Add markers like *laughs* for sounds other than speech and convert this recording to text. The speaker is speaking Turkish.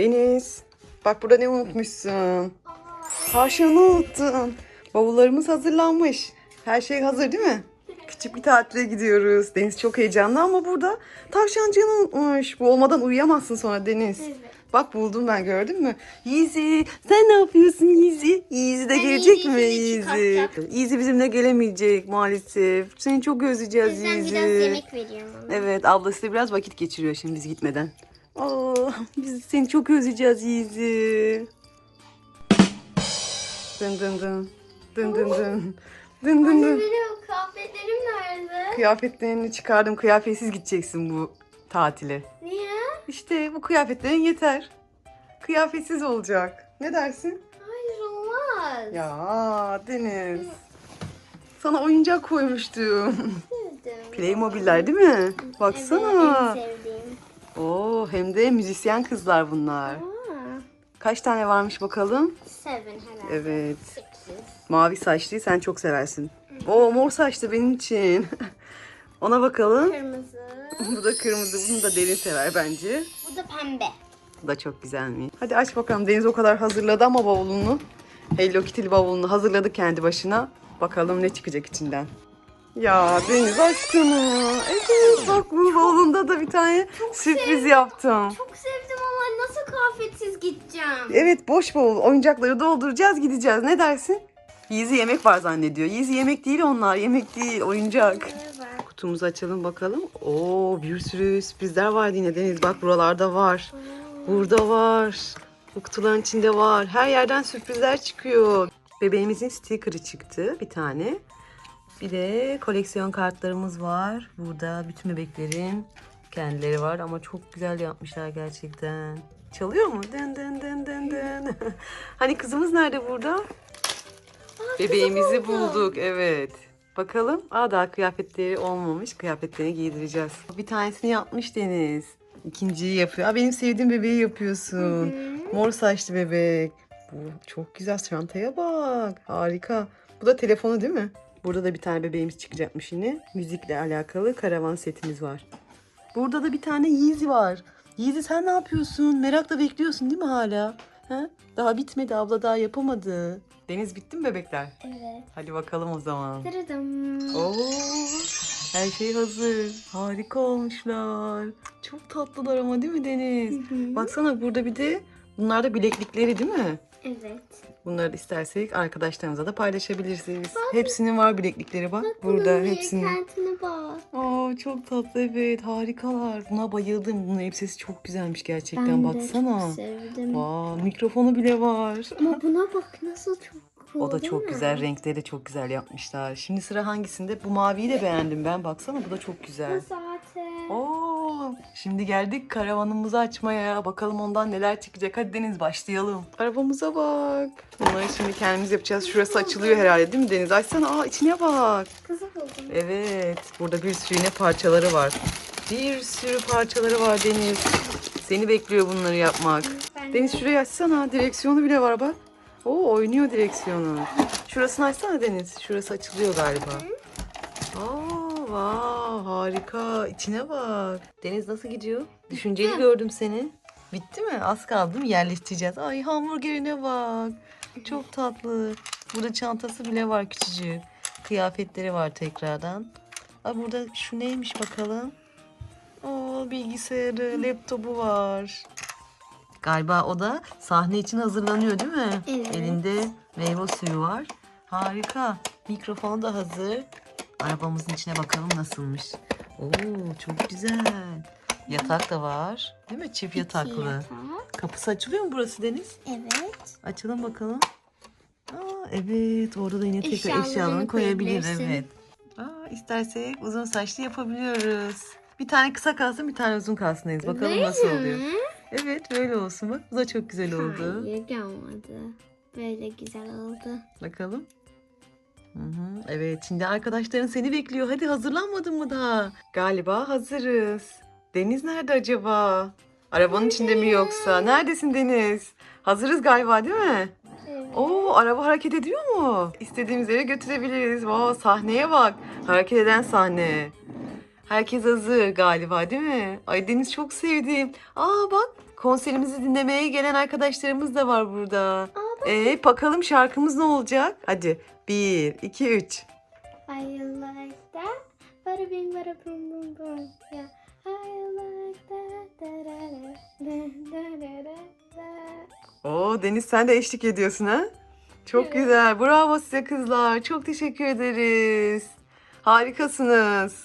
Deniz. Bak burada ne unutmuşsun? Tavşanı unuttun. Bavullarımız hazırlanmış. Her şey hazır değil mi? Küçük bir tatile gidiyoruz. Deniz çok heyecanlı ama burada tavşancığını unutmuş. Bu olmadan uyuyamazsın sonra Deniz. Evet. Bak buldum ben gördün mü? Yiğizi sen ne yapıyorsun Yiğizi? Yiğizi de Ben gelecek mi çıkartacağım. Yiğizi bizimle gelemeyecek maalesef. Seni çok özleyeceğiz Yiğizi. biraz yemek veriyorum ona. Evet ablası da biraz vakit geçiriyor şimdi biz gitmeden. Aa, biz seni çok özleyeceğiz Yiğizi. Dın dın dın. Dın dın dın. Dın dın dın. benim kahvelerim nerede? Kıyafetlerini çıkardım. Kıyafetsiz gideceksin bu tatile. Niye? İşte bu kıyafetlerin yeter. Kıyafetsiz olacak. Ne dersin? Hayır olmaz. Ya Deniz. Sana oyuncak koymuştum. Playmobil'ler değil mi? Baksana. Evet en sevdiğim. Oo, hem de müzisyen kızlar bunlar. Aa, Kaç tane varmış bakalım? seven herhalde. Evet. Sekiz. Mavi saçlıyı sen çok seversin. Oo mor saçlı benim için. *laughs* Ona bakalım. Kırmızı. *laughs* Bu da kırmızı. Bunu da derin sever bence. Bu da pembe. Bu da çok güzelmiş. Hadi aç bakalım. Deniz o kadar hazırladı ama bavulunu. Hello Kitty bavulunu hazırladı kendi başına. Bakalım ne çıkacak içinden. Ya Deniz aşkına. Evet bak bu bavulunda da bir tane sürpriz yaptım. Çok sevdim ama nasıl kıyafetsiz gideceğim? Evet boş bavul. Oyuncakları dolduracağız gideceğiz. Ne dersin? Yiğizi yemek var zannediyor. Yiğizi yemek değil onlar. Yemek değil. Oyuncak. Evet. Kutumuzu açalım bakalım. Oo bir sürü sürprizler var yine Deniz. Bak buralarda var. Burada var. Bu kutuların içinde var. Her yerden sürprizler çıkıyor. Bebeğimizin sticker'ı çıktı bir tane. Bir de koleksiyon kartlarımız var. Burada bütün bebeklerin kendileri var ama çok güzel yapmışlar gerçekten. Çalıyor mu? Dın dın dın dın dın. *laughs* hani kızımız nerede burada? Bebeğimizi bulduk evet. Bakalım. Aa daha kıyafetleri olmamış. Kıyafetlerini giydireceğiz. Bir tanesini yapmış Deniz. İkinciyi yapıyor. Aa, benim sevdiğim bebeği yapıyorsun. Mor saçlı bebek. Bu çok güzel. Çantaya bak. Harika. Bu da telefonu değil mi? Burada da bir tane bebeğimiz çıkacakmış yine. Müzikle alakalı karavan setimiz var. Burada da bir tane Yeezy var. Yeezy sen ne yapıyorsun? Merakla bekliyorsun değil mi hala? Ha? Daha bitmedi abla daha yapamadı. Deniz bitti mi bebekler? Evet. Hadi bakalım o zaman. Dırıdım. Oo, her şey hazır. Harika olmuşlar. Çok tatlılar ama değil mi Deniz? hı. Baksana burada bir de bunlar da bileklikleri değil mi? Evet. Bunları istersek arkadaşlarımıza da paylaşabilirsiniz. Hepsinin var bileklikleri bak. Burada Bunun hepsinin. bak. Aa çok tatlı evet harikalar. Buna bayıldım. Bunun elbisesi çok güzelmiş gerçekten Ben baksana. çok sevdim. Aa mikrofonu bile var. Ama buna bak nasıl çok cool O da çok mi? güzel. Renkleri de çok güzel yapmışlar. Şimdi sıra hangisinde? Bu maviyi de beğendim ben. Baksana bu da çok güzel. Bu zaten. Oo, şimdi geldik karavanımızı açmaya. Bakalım ondan neler çıkacak. Hadi Deniz başlayalım. Arabamıza bak. Bunları şimdi kendimiz yapacağız. Şurası açılıyor herhalde değil mi Deniz? Açsana. Aa içine bak. Kızı buldum. Evet. Burada bir sürü yine parçaları var. Bir sürü parçaları var Deniz. Seni bekliyor bunları yapmak. Ben Deniz de- şurayı açsana. Direksiyonu bile var bak. Oo oynuyor direksiyonu. Şurasını açsana Deniz. Şurası açılıyor galiba. Aa, vav, harika. İçine bak. Deniz nasıl gidiyor? Düşünceli gördüm seni. Bitti mi? Az kaldı mi? Yerleştireceğiz. Ay hamburgerine bak. Çok tatlı. Burada çantası bile var küçücük. Kıyafetleri var tekrardan. Aa, burada şu neymiş bakalım. Oo, bilgisayarı, laptopu var. Galiba o da sahne için hazırlanıyor değil mi? Evet. Elinde meyve suyu var. Harika. Mikrofonu da hazır. Arabamızın içine bakalım nasılmış. Oo çok güzel. Yatak da var. Değil mi? Çift yataklı. yatak. Kapısı açılıyor mu burası Deniz? Evet. Açalım bakalım. Aa, evet orada da yine tekrar Eşyalarını koyabilir. Evet. Aa, istersek uzun saçlı yapabiliyoruz. Bir tane kısa kalsın bir tane uzun kalsın Deniz. Bakalım Böyle nasıl oluyor. mi? Evet böyle olsun bak. Bu da çok güzel oldu. Hayır olmadı. Böyle güzel oldu. Bakalım. Hı hı, Evet şimdi arkadaşların seni bekliyor. Hadi hazırlanmadın mı daha? Galiba hazırız. Deniz nerede acaba? Arabanın içinde mi yoksa? Neredesin Deniz? Hazırız galiba değil mi? Evet. Oo araba hareket ediyor mu? İstediğimiz yere götürebiliriz. Wow, sahneye bak. Hareket eden sahne. Herkes hazır galiba değil mi? Ay Deniz çok sevdim. Aa bak konserimizi dinlemeye gelen arkadaşlarımız da var burada. Aa. Ee, bakalım şarkımız ne olacak? Hadi. Bir, iki, üç. I like that. Bada bing bada boom boom boom. Yeah. I like that. Da da da da da da da da. Oo Deniz sen de eşlik ediyorsun ha? Çok Evet. güzel. Bravo size kızlar. Çok teşekkür ederiz. Harikasınız.